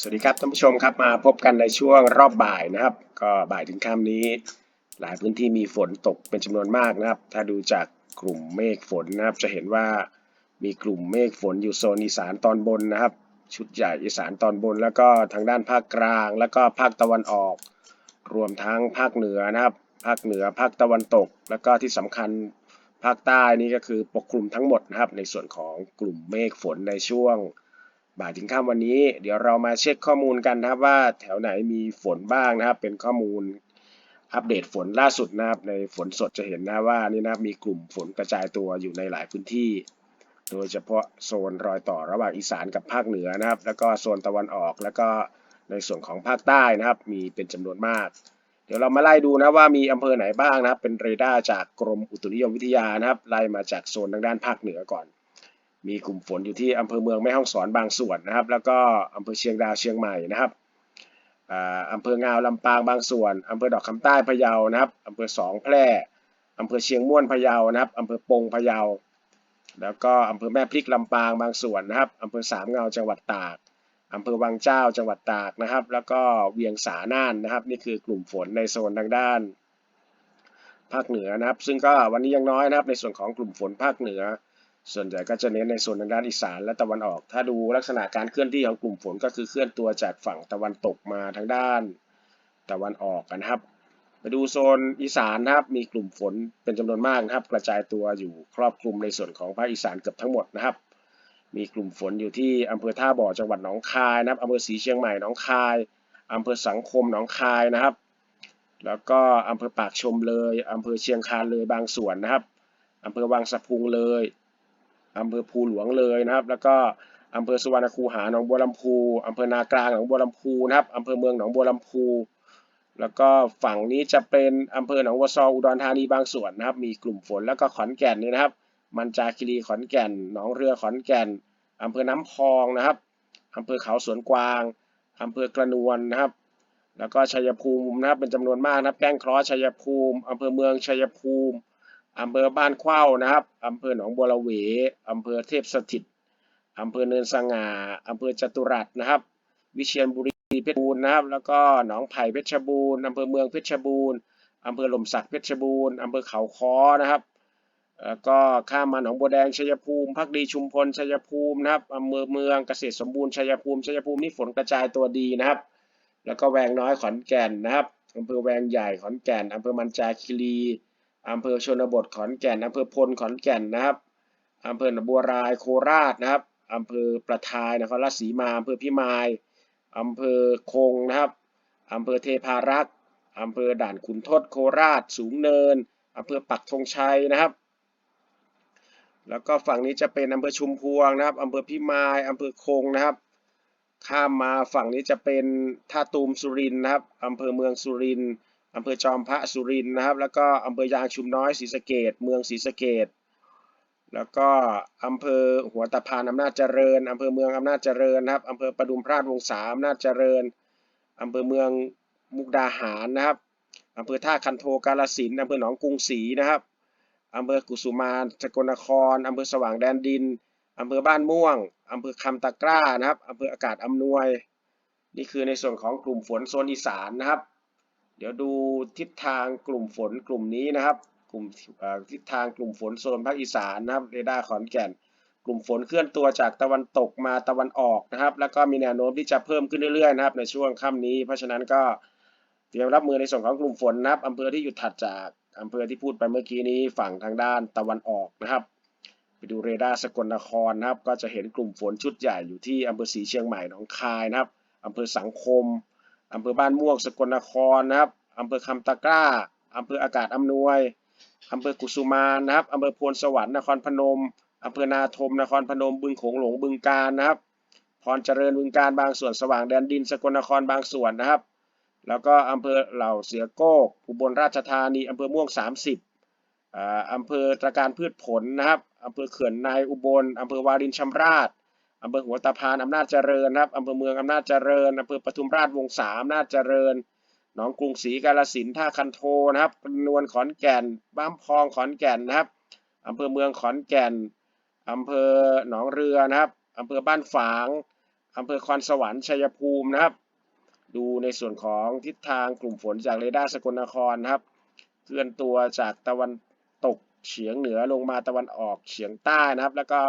สวัสดีครับท่านผู้ชมครับมาพบกันในช่วงรอบบ่ายนะครับ ก็บ่ายถึงค่ำนี้ หลายพื้นที่มีฝนตกเป็นจำนวนมากนะครับ ถ้าดูจากกลุ่มเมฆฝนนะครับ จะเห็นว่ามีกลุ่มเมฆฝนอยู่โซนอีสานตอนบนนะครับ ชุดใหญ่อีสานตอนบน แล้วก็ทางด้านภาคกลาง แล้วก็ภาคตะวันออก รวมทั้งภาคเหนือนะครับ ภาคเหนือภาคตะวันตก แล้วก็ที่สำคัญภาคใต้นี่ก็คือปกคลุมทั้งหมดนะครับ ในส่วนของกลุ่มเมฆฝนในช่วง บ่ายถึงค่ำวันนี้ เดี๋ยวเรามาเช็คข้อมูลกันนะครับว่าแถวไหนมีฝนบ้างนะครับ เป็นข้อมูลอัปเดตฝนล่าสุดนะครับ ในฝนสดจะเห็นนะว่านี่นะมีกลุ่มฝนกระจายตัวอยู่ในหลายพื้นที่ โดยเฉพาะโซนรอยต่อระหว่างอีสานกับภาคเหนือนะครับ แล้วก็โซนตะวันออก แล้วก็ในส่วนของภาคใต้นะครับ มีเป็นจำนวนมาก เดี๋ยวเรามาไล่ดูนะว่ามีอำเภอไหนบ้างนะครับ เป็นเรดาร์จากกรมอุตุนิยมวิทยานะครับไล่มาจากโซนทางด้านภาคเหนือก่อน มีกลุ่มฝนอยู่ที่อำเภอเมืองแม่ฮ่องสอนบางส่วนนะครับ แล้วก็อำเภอเชียงดาวเชียงใหม่นะครับอำเภองาวลำปางบางส่วนอำเภอดอกคำใต้พะเยานะครับอำเภอสองแพร่อำเภอเชียงม่วนพะเยานะครับอำเภอปงพะเยา แล้วก็อำเภอแม่พริกลำปางบางส่วนนะครับอำเภอสามเงาจังหวัดตากอำเภอวังเจ้าจังหวัดตากนะครับ แล้วก็เวียงสาน่านนะครับ นี่คือกลุ่มฝนในโซนทางด้าน ภาคเหนือนะครับ ซึ่งก็วันนี้ยังน้อยนะครับ ในส่วนของกลุ่มฝนภาคเหนือ ส่วนใหญ่ก็จะเน้นในโซนทางด้านอีสานและตะวันออก ถ้าดูลักษณะการเคลื่อนที่ของกลุ่มฝนก็คือเคลื่อนตัวจากฝั่งตะวันตกมาทางด้านตะวันออกกันครับ ไปดูโซนอีสานนะครับ มีกลุ่มฝนเป็นจำนวนมากนะครับ กระจายตัวอยู่ครอบคลุมในส่วนของภาคอีสานเกือบทั้งหมดนะครับ มีกลุ่มฝนอยู่ที่อำเภอท่าบ่อจังหวัดหนองคายนะครับอำเภอศรีเชียงใหม่หนองคายอำเภอสังคมหนองคายนะครับ แล้วก็อำเภอปากชมเลยอำเภอเชียงคานเลยบางส่วนนะครับอำเภอวังสะพุงเลย อำเภอภูหลวงเลยนะครับ แล้วก็อำเภอสุวรรณคูหาหนองบัวลำพูอำเภอนากลางหนองบัวลำพูนะครับอำเภอเมืองหนองบัวลำพู แล้วก็ฝั่งนี้จะเป็นอำเภอหนองบัวซออุดรธานีบางส่วนนะครับ มีกลุ่มฝนแล้วก็ขอนแก่นนี่นะครับ มันจาคีรีขอนแก่น หนองเรือขอนแก่นอำเภอน้ำพองนะครับอำเภอเขาสวนกวางอำเภอกระนวนนะครับ แล้วก็ชัยภูมินะครับเป็นจำนวนมากนะครับ แก้งเคราะห์ชัยภูมิอำเภอเมืองชัยภูมิ อำเภอบ้านเข้านะครับอำเภอหนองบัวระเวอำเภอเทพสถิตอำเภอเนินสง่าอำเภอจตุรัสนะครับ วิเชียรบุรีเพชรบูรณ์นะครับ แล้วก็หนองไผ่เพชรบูรณ์อำเภอเมืองเพชรบูรณ์อำเภอหล่มสักเพชรบูรณ์อำเภอเขาค้อนะครับแล้วก็ข้ามมาหนองบัวแดงชัยภูมิพักดีชุมพลชัยภูมินะครับอำเภอเมืองเกษตรสมบูรณ์ชัยภูมิชัยภูมินี่ฝนกระจายตัวดีนะครับ แล้วก็แวงน้อยขอนแก่นนะครับอำเภอแวงใหญ่ขอนแก่นอำเภอมันจาคีรี อำเภอชนบทขอนแก่นอำเภอพลขอนแก่นนะครับอำเภอหนองบัวรายโคราชนะครับอำเภอประทายนครราชสีมาอำเภอพิมายอำเภอคงนะครับอำเภอเทพารักษ์อำเภอด่านขุนทดโคราช สูงเนินอำเภอปักธงชัยนะครับ แล้วก็ฝั่งนี้จะเป็นอำเภอชุมพวงนะครับอำเภอพิมายอำเภอคงนะครับ ข้ามมาฝั่งนี้จะเป็นท่าตูมสุรินนะครับอำเภอเมืองสุรินทร์ อำเภอจอมพระสุรินทร์นะครับ แล้วก็อำเภอยางชุมน้อยศรีสะเกดเมืองศรีสะเกดแล้วก็อำเภอหัวตะพานอำนาจเจริญอำเภอเมืองอำนาจเจริญนะครับอำเภอประดุมพราชวงศาอำนาจเจริญอำเภอเมืองมุกดาหารนะครับอำเภอท่าคันโทกาลสินอำเภอหนองกรุงศรีนะครับอำเภอกุสุมารสกลนครอำเภอสว่างแดนดินอำเภอบ้านม่วงอำเภอคำตะกร้านะครับอำเภออากาศอำนวย นี่คือในส่วนของกลุ่มฝนโซนอีสานนะครับ เดี๋ยวดูทิศทางกลุ่มฝนกลุ่มนี้นะครับ กลุ่มทิศทางกลุ่มฝนโซนภาคอีสานนะครับเรดาร์ขอนแก่น กลุ่มฝนเคลื่อนตัวจากตะวันตกมาตะวันออกนะครับ แล้วก็มีแนวโน้มที่จะเพิ่มขึ้นเรื่อยๆนะครับ ในช่วงค่ำนี้ เพราะฉะนั้นก็เตรียมรับมือในส่วนของกลุ่มฝนนะครับอำเภอที่อยู่ถัดจากอำเภอที่พูดไปเมื่อกี้นี้ฝั่งทางด้านตะวันออกนะครับ ไปดูเรดาร์สกลนครนะครับ ก็จะเห็นกลุ่มฝนชุดใหญ่อยู่ที่อำเภอศรีเชียงใหม่หนองคายนะครับอำเภอสังคม อำเภอบ้านม่วงสกลนครนะครับอำเภอคำตะกร้าอำเภออากาศอำนวยอำเภอกุสุมารนะครับอำเภอพนสวรรค์นครพนมอำเภอนาทมนครพนมบึงโขงหลงบึงการนะครับพรเจริญบึงการบางส่วนสว่างแดนดินสกลนครบางส่วนนะครับ แล้วก็อำเภอเหล่าเสือโกกอุบลราชธานีอำเภอม่วง 30อ่าอำเภอตระการพืชผลนะครับอำเภอเขื่อนในอุบลอำเภอวารินชำราบ อำเภอหัวตะพานอำนาจเจริญครับอำเภอเมืองอำนาจเจริญอำเภอปทุมราชวงศาอำนาจเจริญหนองกรุงศรีกาฬสินท่าคันโทนะครับนวลขอนแก่น บ้านพองขอนแก่นนะครับอำเภอเมืองขอนแก่นอำเภอหนองเรือนะครับอำเภอบ้านฝางอำเภอคอนสวรรค์ชัยภูมินะครับ ดูในส่วนของทิศทางกลุ่มฝนจากเรดาร์สกลนครนะครับ เคลื่อนตัวจากตะวัน เฉียงเหนือลงมาตะวันออกเฉียงใต้นะครับ แล้วก็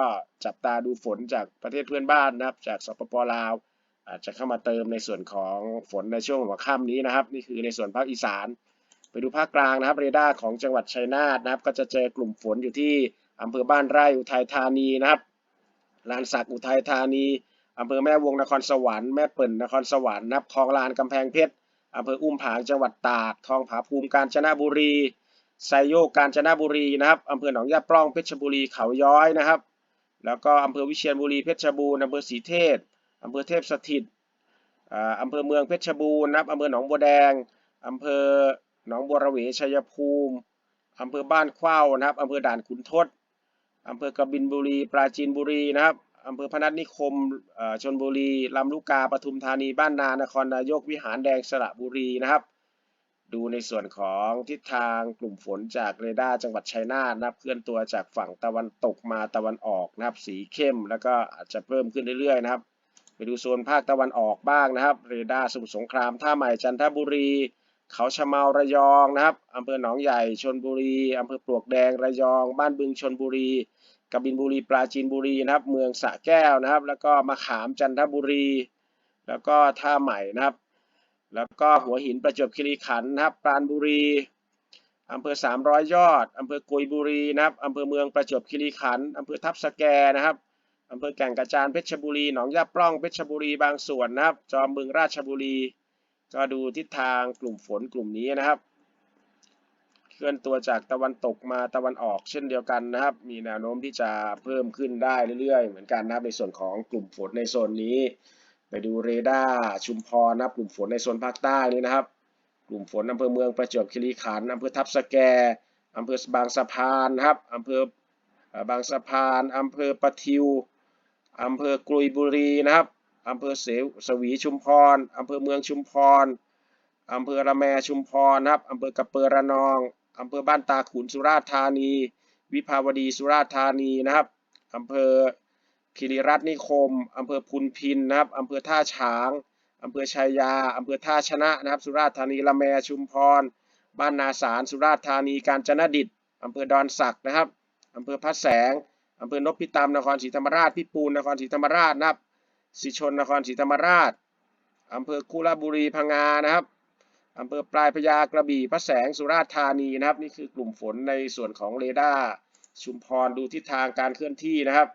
จับตาดูฝนจากประเทศเพื่อนบ้านนะครับ จากสปปลาว อาจจะเข้ามาเติมในส่วนของฝนในช่วงหัวค่ำนี้นะครับ นี่คือในส่วนภาคอีสาน ไปดูภาคกลางนะครับเรดาร์ของจังหวัดชัยนาทนะครับ ก็จะเจอกลุ่มฝนอยู่ที่อำเภอบ้านไร่อุทัยธานีนะครับลานสักอุทัยธานีอำเภอแม่วงนครสวรรค์แม่เปิ่นนครสวรรค์นะครับคลองลานกำแพงเพชรอำเภออุ้มผางจังหวัดตากทองผาภูมิกาญจนบุรี ไซโยกกาญจนบุรีนะครับอำเภอหนองยาปล้องเพชรบุรีเขาย้อยนะครับ แล้วก็อำเภอวิเชียรบุรีเพชรบูรณ์อำเภอศรีเทพอำเภอเทพสถิตอ่าอำเภอเมืองเพชรบูรณ์นะครับอำเภอหนองบัวแดงอำเภอหนองบัวระเวชัยภูมิอำเภอบ้านเข้าวนะครับอำเภอด่านขุนทดอำเภอกบินบุรี ปราจีนบุรีนะครับอำเภอพนัสนิคมชนบุรีลำลูกกาปทุมธานีบ้านนานครนายกวิหารแดงสระบุรีนะครับ ดูในส่วนของทิศทางกลุ่มฝนจากเรดาร์จังหวัดชัยนาทนะครับเคลื่อนตัวจากฝั่งตะวันตกมาตะวันออกนะครับ สีเข้มแล้วก็อาจจะเพิ่มขึ้นเรื่อยๆนะครับ ไปดูโซนภาคตะวันออกบ้างนะครับ เรดาร์สมุทรสงครามท่าใหม่จันทบุรี เขาชะเมาระยองนะครับอำเภอหนองใหญ่ชนบุรีอำเภอปลวกแดงระยอง บ้านบึงชนบุรีกบินบุรีปราจีนบุรีนะครับ เมืองสระแก้วนะครับ แล้วก็มะขามจันทบุรี แล้วก็ท่าใหม่นะครับ แล้วก็หัวหินประจวบคีรีขันธ์นะครับ ปราณบุรีอำเภอ 300 ยอดอำเภอกุยบุรีนะครับอำเภอเมืองประจวบคีรีขันธ์อำเภอทับสแกนะครับอำเภอแก่งกระจานเพชรบุรี หนองยาปล้องเพชรบุรีบางส่วนนะครับ จอมบึงราชบุรี ก็ดูทิศทางกลุ่มฝนกลุ่มนี้นะครับ เคลื่อนตัวจากตะวันตกมาตะวันออกเช่นเดียวกันนะครับ มีแนวโน้มที่จะเพิ่มขึ้นได้เรื่อยๆ เหมือนกันนะครับในส่วนของกลุ่มฝนในโซนนี้ ไปดูเรดาร์ชุมพรนะครับกลุ่มฝนในโซนภาคใต้นี้นะครับ กลุ่มฝนอำเภอเมืองประจวบคีรีขันธ์อำเภอทับสแกอำเภอบางสะพานนะครับอำเภอบางสะพานอำเภอปะทิวอำเภอกลุยบุรีนะครับอำเภอเสวสวีชุมพรอำเภอเมืองชุมพรอำเภอระแมชุมพรนะครับอำเภอกระเปอระนองอำเภอบ้านตาขุนสุราษฎร์ธานี วิภาวดีสุราษฎร์ธานีนะครับอำเภอ คีรีรัตนนิคมอำเภอพุนพินนะครับอำเภอท่าฉางอำเภอชัยยาอำเภอท่าชนะนะครับ สุราษฎร์ธานีละแมชุมพร บ้านนาสารสุราษฎร์ธานีกาญจนดิตอำเภอดอนสักนะครับอำเภอพระแสงอำเภอนพิตามนครศรีธรรมราชพิปูนนครศรีธรรมราชนะครับสิชนนครศรีธรรมราชอำเภอคุระบุรีพังงานะครับอำเภอปลายพระยากระบี่พระแสงสุราษฎร์ธานีนะครับ นี่คือกลุ่มฝนในส่วนของเรดาร์ชุมพรดูทิศทางการเคลื่อนที่นะครับ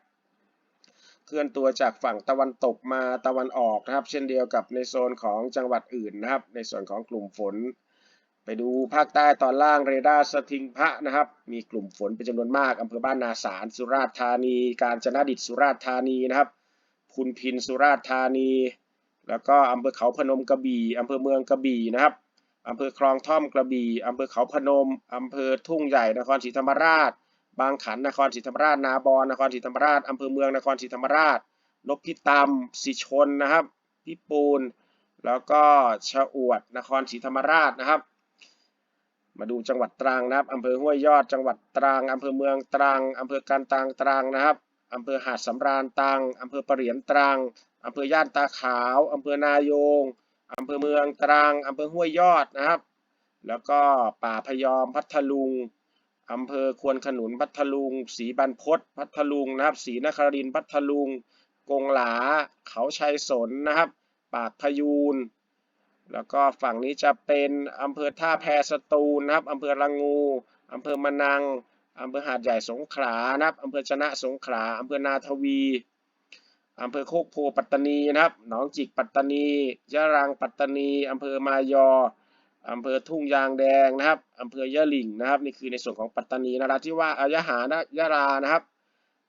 ลื่อนตัวจากฝั่งตะวันตกมาตะวันออกนะครับ เช่นเดียวกับในโซนของจังหวัดอื่นนะครับ ในส่วนของกลุ่มฝน ไปดูภาคใต้ตอนล่างเรดาร์สทิงพระนะครับ มีกลุ่มฝนเป็นจำนวนมากอำเภอบ้านนาสารสุราษฎร์ธานี กาญจนดิตสุราษฎร์ธานีนะครับพุนพินสุราษฎร์ธานี แล้วก็อำเภอเขาพนมกระบี่อำเภอเมืองกระบี่นะครับอำเภอคลองท่อมกระบี่อำเภอเขาพนมอำเภอทุ่งใหญ่นครศรีธรรมราช บางขันนครศรีธรรมราชนาบอนนครศรีธรรมราชอำเภอเมืองนครศรีธรรมราชนพิตำสิชนนะครับพิปูนแล้วก็ชะอวดนครศรีธรรมราชนะครับ มาดูจังหวัดตรังนะครับอำเภอห้วยยอดจังหวัดตรังอำเภอเมืองตรังอำเภอกันตังตรังนะครับอำเภอหาดสำราญตรังอำเภอปะเหรียนตรังอำเภอย่านตาขาวอำเภอนายงอำเภอเมืองตรังอำเภอห้วยยอดนะครับ แล้วก็ป่าพยอมพัทลุง อำเภอควนขนุนพัทลุงศรีบรรพตพัทลุงนะครับศรีนครินทร์พัทลุง กงหลา เขาชัยสนนะครับ ปากพยูน แล้วก็ฝั่งนี้จะเป็นอำเภอท่าแพสตูลนะครับอำเภอละงูอำเภอมะนังอำเภอหาดใหญ่สงขลานะครับอำเภอชนะสงขลาอำเภอนาทวีอำเภอโคกโพปัตตานีนะครับ หนองจิกปัตตานียะรังปัตตานีอำเภอมายอ อำเภอทุ่งยางแดงนะครับอำเภอยะหลิ่งนะครับ นี่คือในส่วนของปัตตานีนราธิวาสอายหานะยะลานะครับ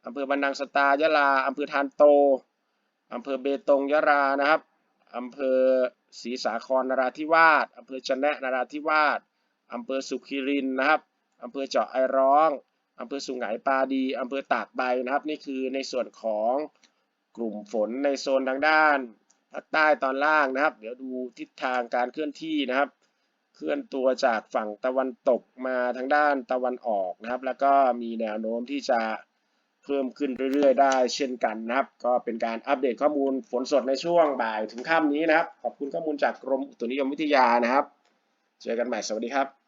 อำเภอบันดังสตายะลาอำเภอทานโตอำเภอเบตงยะลานะครับอำเภอศรีสาครนราธิวาสอำเภอจะแนะนราธิวาสอำเภอสุขิรินนะครับอำเภอเจาะไอร้องอำเภอสุไหงปาดีอำเภอตากใบนะครับ นี่คือในส่วนของกลุ่มฝนในโซนทางด้านภาคใต้ตอนล่างนะครับ เดี๋ยวดูทิศทางการเคลื่อนที่นะครับ เคลื่อนตัวจากฝั่งตะวันตกมาทางด้านตะวันออกนะครับ แล้วก็มีแนวโน้มที่จะเพิ่มขึ้นเรื่อยๆ ได้เช่นกันนะครับ ก็เป็นการอัปเดตข้อมูลฝนสดในช่วงบ่ายถึงค่ำนี้นะครับ ขอบคุณข้อมูลจากกรมอุตุนิยมวิทยานะครับ เจอกันใหม่สวัสดีครับ